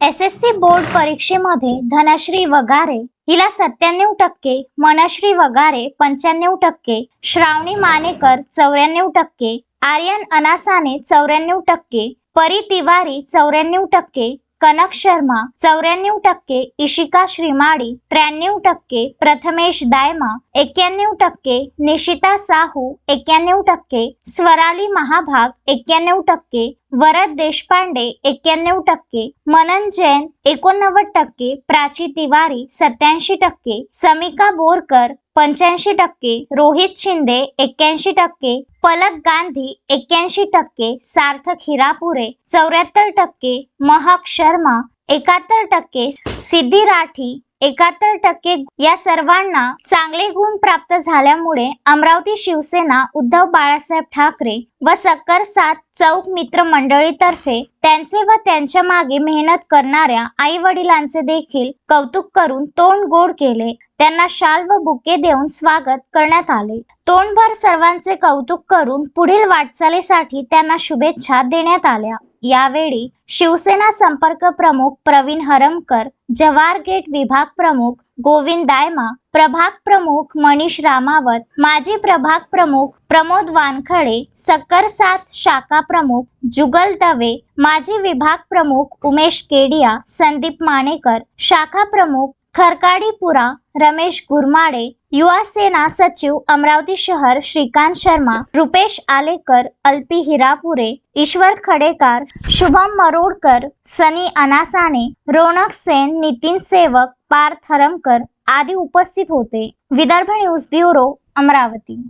S S C board परीक्षेमध्ये धनश्री वगारे हिला सत्त्याण्णव टक्के मनश्री वगारे पंच्याण्णव टक्के श्रावणी मानेकर चौऱ्याण्णव टक्के आर्यन अनासाने चौऱ्याण्णव टक्के परी तिवारी चौऱ्याण्णव टक्के कनक शर्मा चौऱ्याण्णव टक्के इशिका श्रीमाळी त्र्याण्णव टक्के प्रथमेश दायमा एक्क्याण्णव टक्के निशिता साहू एक्क्याण्णव टक्के स्वराली महाभाग एक्क्याण्णव टक्के वरद देशपांडे एक्क्याण्णव टक्के मनन जैन एकोणनव्वद टक्के प्राची तिवारी सत्याऐंशी टक्के समिका बोरकर पंच्याऐंशी टक्के रोहित शिंदे एक्क्याऐंशी टक्के पलक गांधी एक्क्याऐंशी टक्के सार्थक हिरापुरे चौऱ्याहत्तर टक्के महक शर्मा एकाहत्तर टक्के सिद्धी राठी एकाहत्तर टक्के या सर्वांना चांगले गुण प्राप्त झाल्यामुळे अमरावती शिवसेना उद्धव बाळासाहेब ठाकरे व सक्कर सात चौक मित्र मंडळीतर्फे त्यांचे व त्यांच्या मागे मेहनत करणाऱ्या आई वडिलांचे देखील कौतुक करून तोंड गोड केले. त्यांना शाल व बुके देऊन स्वागत करण्यात आले. तोंडभर सर्वांचे कौतुक करून पुढील वाटचालीसाठी त्यांना शुभेच्छा देण्यात आल्या. यावेळी शिवसेना संपर्क प्रमुख प्रवीण हरमकर जव्हार गेट विभाग प्रमुख गोविंद दायमा प्रभाग प्रमुख मनीष रामावत माजी प्रभाग प्रमुख प्रमोद वानखडे सक्कर सात शाखा प्रमुख जुगल दवे माजी विभाग प्रमुख उमेश केडिया संदीप मानेकर शाखा प्रमुख खरकाडीपुरा रमेश गुरमाडे युवा सेना सचिव अमरावती शहर श्रीकांत शर्मा रुपेश आलेकर अल्पी हिरापुरे ईश्वर खडेकार शुभम मरोडकर सनी अनासाने रोनक सेन नितीन सेवक पार्थ हरमकर आदी उपस्थित होते. Vidarbha news bureau Amravati.